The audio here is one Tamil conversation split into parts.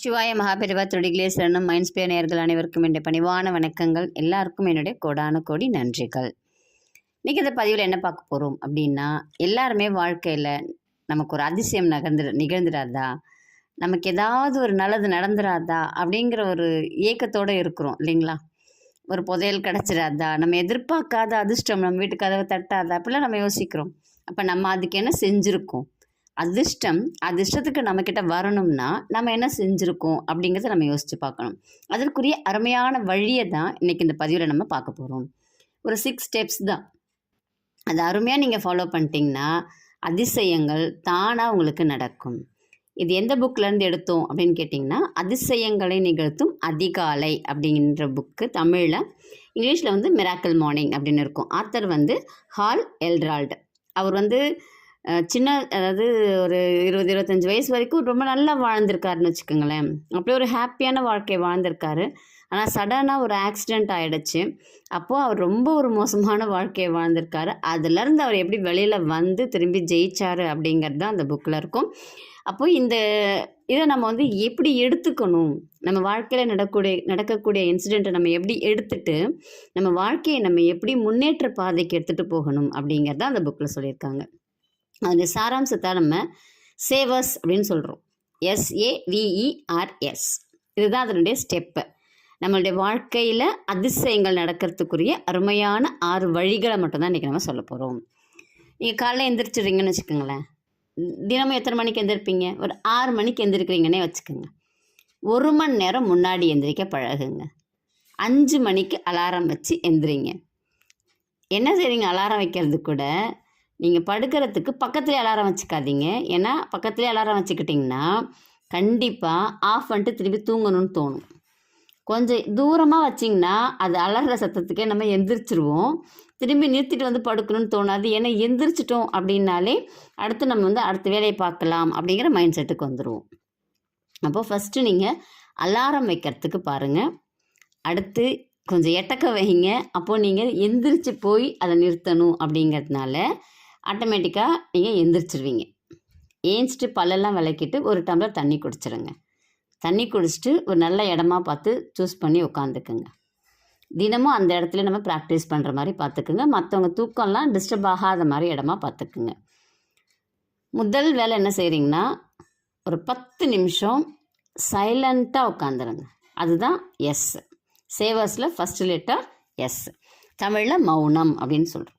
சிவாய மகாபெரிவா தொடிகளே சரணம். மைன்ஸ்பிய நேர்கள் அனைவருக்கும் என்னுடைய பணிவான வணக்கங்கள். எல்லாருக்கும் என்னுடைய கோடான கோடி நன்றிகள். இன்றைக்கி இந்த பதிவில் என்ன பார்க்க போகிறோம் அப்படின்னா எல்லாருமே வாழ்க்கையில் நமக்கு ஒரு அதிசயம் நகர்ந்து நிகழ்ந்துடாதா நமக்கு ஏதாவது ஒரு நல்லது நடந்துடாதா அப்படிங்கிற ஒரு ஏக்கத்தோடு இருக்கிறோம் இல்லைங்களா? ஒரு புதையல் கிடச்சிடாதா நம்ம எதிர்பார்க்காத அதிர்ஷ்டம் நம்ம வீட்டு கதவை தட்டாதா? அப்படிலாம் நம்ம யோசிக்கிறோம். அப்போ நம்ம அதுக்கு என்ன செஞ்சுருக்கோம்? அதிர்ஷ்டம் அதிர்ஷ்டத்துக்கு நம்மக்கிட்ட வரணும்னா நம்ம என்ன செஞ்சுருக்கோம் அப்படிங்கிறத நம்ம யோசித்து பார்க்கணும். அதற்குரிய அருமையான வழியை தான் இன்றைக்கி இந்த பதிவில் நம்ம பார்க்க போகிறோம் ஒரு சிக்ஸ் ஸ்டெப்ஸ் தான். அது அருமையாக நீங்கள் ஃபாலோ பண்ணிட்டீங்கன்னா அதிசயங்கள் தானாக உங்களுக்கு நடக்கும். இது எந்த புக்லேருந்து எடுத்தோம் அப்படின்னு கேட்டிங்கன்னா அதிசயங்களை நிகழ்த்தும் அதிகாலை அப்படின்ற புக்கு தமிழில் இங்கிலீஷில் வந்து மிராக்கல் மார்னிங் அப்படின்னு இருக்கும். ஆத்தர் வந்து ஹால் எல்ரால்டு. அவர் வந்து சின்ன அதாவது ஒரு இருபது இருபத்தஞ்சி வயசு வரைக்கும் ரொம்ப நல்லா வாழ்ந்திருக்காருன்னு வச்சுக்கோங்களேன். அப்படியே ஒரு ஹாப்பியான வாழ்க்கையை வாழ்ந்திருக்காரு. ஆனால் சடனாக ஒரு ஆக்சிடெண்ட் ஆகிடுச்சு அப்போது அவர் ரொம்ப ஒரு மோசமான வாழ்க்கையை வாழ்ந்திருக்காரு. அதுலேருந்து அவர் எப்படி வெளியில் வந்து திரும்பி ஜெயிச்சாரு அப்படிங்கிறது தான் அந்த புக்கில் இருக்கும். அப்போது இந்த இதை நம்ம வந்து எப்படி எடுத்துக்கணும்? நம்ம வாழ்க்கையில் நடக்கக்கூடிய நடக்கக்கூடிய இன்சிடெண்ட்டை நம்ம எப்படி எடுத்துட்டு நம்ம வாழ்க்கையை நம்ம எப்படி முன்னேற்ற பாதைக்கு எடுத்துகிட்டு போகணும் அப்படிங்கிறத அந்த புக்கில் சொல்லியிருக்காங்க. அந்த சாராம்சத்தை நம்ம சேவர்ஸ் அப்படின்னு சொல்கிறோம் எஸ்ஏவிஇஆர்எஸ் இதுதான் அதனுடைய ஸ்டெப்பு நம்மளுடைய வாழ்க்கையில் அதிசயங்கள் நடக்கிறதுக்குரிய அருமையான ஆறு வழிகளை மட்டும்தான் இன்றைக்கி நம்ம சொல்ல போகிறோம் நீங்கள் காலைல எந்திரிச்சிடுறீங்கன்னு வச்சுக்கோங்களேன். தினமும் எத்தனை மணிக்கு எந்திரிப்பீங்க? ஒரு ஆறு மணிக்கு எந்திரிக்கிறீங்கன்னே வச்சுக்கோங்க. ஒரு மணி நேரம் முன்னாடி எந்திரிக்க பழகுங்க. அஞ்சு மணிக்கு அலாரம் வச்சு எந்திரிங்க. என்ன செய்றீங்க? அலாரம் வைக்கிறது கூட நீங்கள் படுக்கிறதுக்கு பக்கத்துலேயே அலாரம் வச்சுக்காதீங்க. ஏன்னா பக்கத்துலேயே அலாரம் வச்சுக்கிட்டிங்கன்னா கண்டிப்பாக ஆஃப் பண்ணிட்டு திருப்பி தூங்கணும்னு தோணும். கொஞ்சம் தூரமாக வச்சிங்கன்னா அது அலற சத்தத்துக்கே நம்ம எந்திரிச்சிருவோம். திரும்பி நிறுத்திட்டு வந்து படுக்கணும்னு தோணாது. ஏன்னா எந்திரிச்சிட்டோம் அப்படின்னாலே அடுத்து நம்ம வந்து அடுத்த வேலையை பார்க்கலாம் அப்படிங்கிற மைண்ட் செட்டுக்கு வந்துடுவோம் அப்போ ஃபஸ்ட்டு நீங்கள் அலாரம் வைக்கிறதுக்கு பாருங்கள் அடுத்து கொஞ்சம் எட்டக்க வைங்க. அப்போது நீங்கள் எந்திரிச்சு போய் அதை நிறுத்தணும் அப்படிங்கிறதுனால ஆட்டோமேட்டிக்காக நீங்கள் எந்திரிச்சிருவீங்க. ஏஞ்சிட்டு பல்லெல்லாம் விளக்கிட்டு ஒரு டம்ளர் தண்ணி குடிச்சிருங்க. தண்ணி குடிச்சிட்டு ஒரு நல்ல இடமா பார்த்து சூஸ் பண்ணி உட்காந்துக்குங்க. தினமும் அந்த இடத்துல நம்ம ப்ராக்டிஸ் பண்ணுற மாதிரி பார்த்துக்குங்க. மற்றவங்க தூக்கம்லாம் டிஸ்டர்ப் ஆகாத மாதிரி இடமா பார்த்துக்குங்க. முதல் வேலை என்ன செய்கிறீங்கன்னா ஒரு பத்து நிமிஷம் சைலண்ட்டாக உட்காந்துருங்க. அதுதான் எஸ் சேவர்ஸில் ஃபஸ்ட் லெட்டர் எஸ் தமிழில் மௌனம் அப்படின்னு சொல்கிறோம்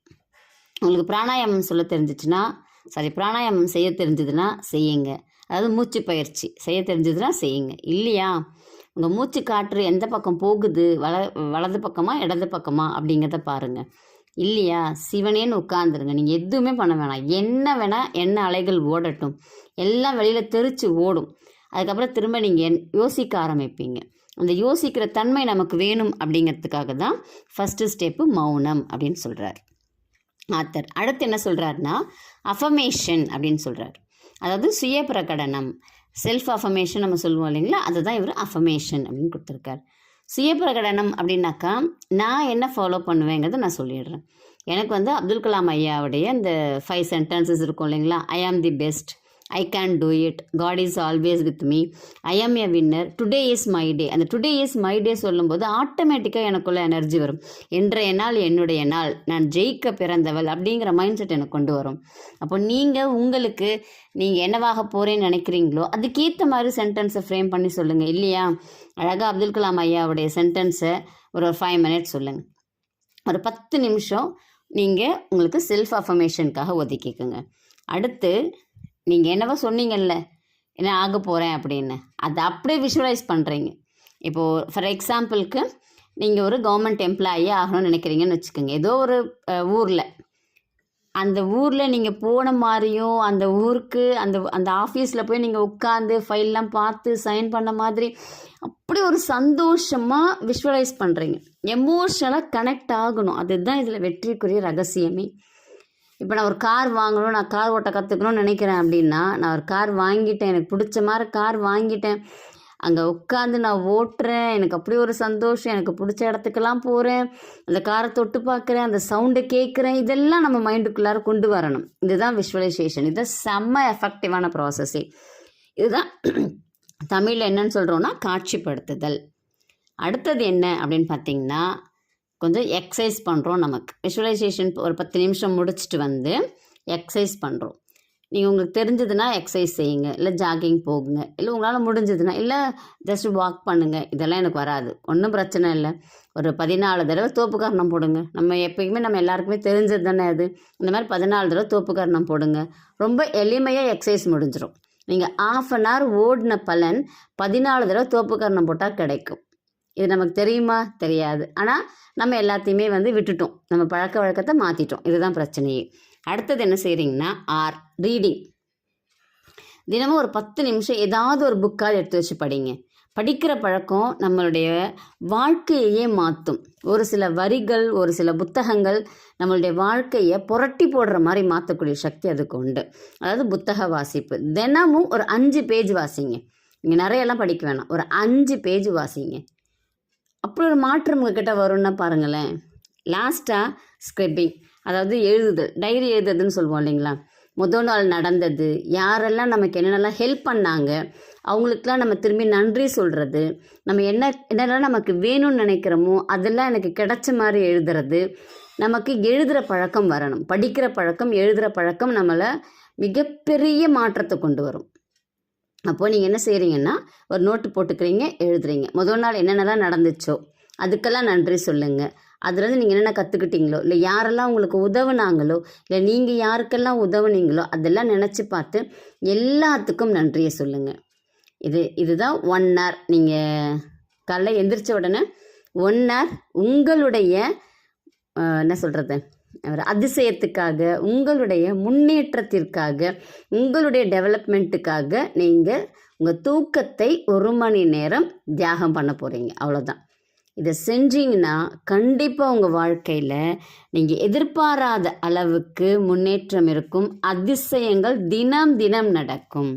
உங்களுக்கு பிராணாயாமம் சொல்ல தெரிஞ்சிச்சுன்னா சாரி பிராணாயாமம் செய்ய தெரிஞ்சதுன்னா செய்யுங்க. அதாவது மூச்சு பயிற்சி செய்ய தெரிஞ்சதுன்னா செய்யுங்க. இல்லையா? உங்கள் மூச்சு காற்று எந்த பக்கம் போகுது? வல வலது பக்கமா இடது பக்கமா அப்படிங்கிறத பாருங்கள் இல்லையா? சிவனேன்னு உட்காந்துருங்க நீங்கள் எதுவுமே பண்ண வேணாம். என்ன வேணால் என்ன அலைகள் ஓடட்டும். எல்லாம் வெளியில் தெரிச்சு ஓடும். அதுக்கப்புறம் திரும்ப நீங்கள் யோசிக்க ஆரம்பிப்பீங்க. அந்த யோசிக்கிற தன்மை நமக்கு வேணும் அப்படிங்கிறதுக்காக தான் ஃபஸ்ட்டு ஸ்டெப்பு மௌனம் அப்படின்னு சொல்கிறார் ஆத்தர் அடுத்து என்ன சொல்கிறாருன்னா அஃபமேஷன் அப்படின்னு சொல்கிறார் அதாவது சுய பிரகடனம் செல்ஃப் அஃபமேஷன் நம்ம சொல்லுவோம் இல்லைங்களா? அதுதான் இவர் அஃபமேஷன் அப்படின்னு கொடுத்துருக்கார். சுய பிரகடனம் அப்படின்னாக்கா நான் என்ன ஃபாலோ பண்ணுவேங்கிறத நான் சொல்லிடுறேன். எனக்கு வந்து அப்துல் கலாம் ஐயாவுடைய இந்த ஃபைவ் சென்டென்சஸ் இருக்கும் இல்லைங்களா? I am the best I can do it God is always with me I am a winner today is my day அந்த டுடே இஸ் மை டே சொல்லும்போது ஆட்டோமேட்டிக்காக எனக்குள்ள எனர்ஜி வரும். இன்றைய நாள் என்னுடைய நாள். நான் ஜெயிக்க பிறந்தவள் அப்படிங்கிற மைண்ட் செட் எனக்கு கொண்டு வரும். அப்போ நீங்கள் உங்களுக்கு நீங்கள் என்னவாக போகிறேன்னு நினைக்கிறீங்களோ அதுக்கேற்ற மாதிரி சென்டென்ஸை ஃப்ரேம் பண்ணி சொல்லுங்கள் இல்லையா? அழகாக அப்துல் கலாம் ஐயாவுடைய சென்டென்ஸை ஒரு ஃபைவ் மினிட்ஸ் சொல்லுங்கள் ஒரு பத்து நிமிஷம் நீங்கள் உங்களுக்கு செல்ஃப் அஃபர்மேஷனுக்காக ஒதுக்கிக்கோங்க. அடுத்து நீங்கள் என்னவோ சொன்னீங்கல்ல என்ன ஆக போகிறேன் அப்படின்னு. அதை அப்படியே விஷுவலைஸ் பண்ணுறீங்க இப்போது ஃபார் எக்ஸாம்பிளுக்கு நீங்கள் ஒரு கவர்மெண்ட் எம்ப்ளாயே ஆகணும்னு நினைக்கிறீங்கன்னு வச்சுக்கோங்க. ஏதோ ஒரு ஊரில். அந்த ஊரில் நீங்கள் போன மாதிரியும் அந்த ஊருக்கு அந்த அந்த ஆஃபீஸில் போய் நீங்கள் உட்காந்து ஃபைல்லாம் பார்த்து சைன் பண்ண மாதிரி அப்படி ஒரு சந்தோஷமாக விஷுவலைஸ் பண்ணுறீங்க எமோஷ்னலாக கனெக்ட் ஆகணும். அதுதான் இதில் வெற்றிக்குரிய ரகசியமே. இப்போ நான் ஒரு கார் வாங்கணும் நான் கார் ஓட்ட கற்றுக்கணும்னு நினைக்கிறேன் அப்படின்னா நான் ஒரு கார் வாங்கிட்டேன். எனக்கு பிடிச்ச மாதிரி கார் வாங்கிட்டேன். அங்கே உட்காந்து நான் ஓட்டுறேன். எனக்கு அப்படி ஒரு சந்தோஷம். எனக்கு பிடிச்ச இடத்துக்கெல்லாம் போகிறேன் அந்த காரை தொட்டு பார்க்குறேன். அந்த சவுண்டை கேட்குறேன். இதெல்லாம் நம்ம மைண்டுக்குள்ளார கொண்டு வரணும். இதுதான் விஷுவலைசேஷன் இது செம்ம எஃபெக்டிவான ப்ராசஸ்ஸே இதுதான் தமிழில் என்னன்னு சொல்கிறோன்னா காட்சிப்படுத்துதல். அடுத்தது என்ன அப்படின்னு பார்த்தீங்கன்னா கொஞ்சம் எக்ஸசைஸ் பண்ணுறோம் நமக்கு. விஷுவலைசேஷன் ஒரு பத்து நிமிஷம் முடிச்சுட்டு வந்து எக்ஸசைஸ் பண்ணுறோம் நீங்கள் உங்களுக்கு தெரிஞ்சதுன்னா எக்ஸசைஸ் செய்யுங்க. இல்லை ஜாகிங் போகுங்க. இல்லை உங்களால் முடிஞ்சதுன்னா இல்லை ஜஸ்ட் வாக் பண்ணுங்கள் இதெல்லாம் எனக்கு வராது. ஒன்றும் பிரச்சனை இல்லை. ஒரு பதினாலு தடவை தோப்புக்கரணம் போடுங்க. நம்ம எப்பயுமே நம்ம எல்லாருக்குமே தெரிஞ்சது தானே அது. இந்த மாதிரி பதினாலு தடவை தோப்புக்கரணம் போடுங்க. ரொம்ப எளிமையாக எக்ஸசைஸ் முடிஞ்சிடும் நீங்கள் ஆஃப் அன் ஹவர் ஓடின பலன் பதினாலு தடவை தோப்புக்கரணம் போட்டால் கிடைக்கும். இது நமக்கு தெரியுமா? தெரியாது. ஆனால் நம்ம எல்லாத்தையுமே வந்து விட்டுட்டோம். நம்ம பழக்க வழக்கத்தை மாற்றிட்டோம் இதுதான் பிரச்சனையே. அடுத்தது என்ன செய்கிறீங்கன்னா ஆர் ரீடிங் தினமும் ஒரு பத்து நிமிஷம் ஏதாவது ஒரு புக்காக எடுத்து வச்சு படிங்க. படிக்கிற பழக்கம் நம்மளுடைய வாழ்க்கையையே மாற்றும் ஒரு சில வரிகள் ஒரு சில புத்தகங்கள் நம்மளுடைய வாழ்க்கையை புரட்டி போடுற மாதிரி மாற்றக்கூடிய சக்தி அதுக்கு உண்டு. அதாவது புத்தக வாசிப்பு. தினமும் ஒரு அஞ்சு பேஜ் வாசிங்க. நீங்கள் நிறையெல்லாம் படிக்க வேணாம். ஒரு அஞ்சு பேஜ் வாசிங்க. அப்புறம் ஒரு மாற்றம் உங்ககிட்ட வரும்னா பாருங்களேன். லாஸ்ட்டாக ஸ்கிரிப்பிங் அதாவது எழுதுதல் டைரி எழுதுறதுன்னு சொல்லுவோம் இல்லைங்களா? முதல் நாள் நடந்தது யாரெல்லாம் நமக்கு என்னென்னலாம் ஹெல்ப் பண்ணாங்க அவங்களுக்கெல்லாம் நம்ம திரும்பி நன்றி சொல்கிறது நம்ம என்ன என்னெல்லாம் நமக்கு வேணும்னு நினைக்கிறோமோ அதெல்லாம் எனக்கு கிடைச்ச மாதிரி எழுதுறது நமக்கு எழுதுகிற பழக்கம் வரணும். படிக்கிற பழக்கம் எழுதுகிற பழக்கம் நம்மளை மிகப்பெரிய மாற்றத்தை கொண்டு வரும். அப்போது நீங்கள் என்ன செய்கிறீங்கன்னா ஒரு நோட்டு போட்டுக்கிறீங்க எழுதுறீங்க. முதல் நாள் என்னென்னலாம் நடந்துச்சோ அதுக்கெல்லாம் நன்றி சொல்லுங்கள் அதுலேருந்து நீங்கள் என்னென்ன கற்றுக்கிட்டீங்களோ இல்லை யாரெல்லாம் உங்களுக்கு உதவுனாங்களோ இல்லை நீங்கள் யாருக்கெல்லாம் உதவுனீங்களோ அதெல்லாம் நினச்சி பார்த்து எல்லாத்துக்கும் நன்றியை சொல்லுங்கள் இது இதுதான் ஒன் ஹவர் நீங்கள் காலைல எந்திரிச்ச உடனே ஒன் ஹவர் உங்களுடைய என்ன சொல்கிறது ஒரு அதிசயத்துக்காக உங்களுடைய முன்னேற்றத்திற்காக உங்களுடைய டெவலப்மெண்ட்டுக்காக நீங்கள் உங்கள் தூக்கத்தை ஒரு மணி நேரம் தியாகம் பண்ண போகிறீங்க அவ்வளோதான் இதை செஞ்சீங்கன்னா கண்டிப்பாக உங்கள் வாழ்க்கையில் நீங்கள் எதிர்பாராத அளவுக்கு முன்னேற்றம் இருக்கும். அதிசயங்கள் தினம் தினம் நடக்கும்.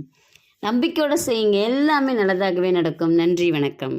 நம்பிக்கையோடு செய்யுங்க. எல்லாமே நல்லதாகவே நடக்கும். நன்றி வணக்கம்.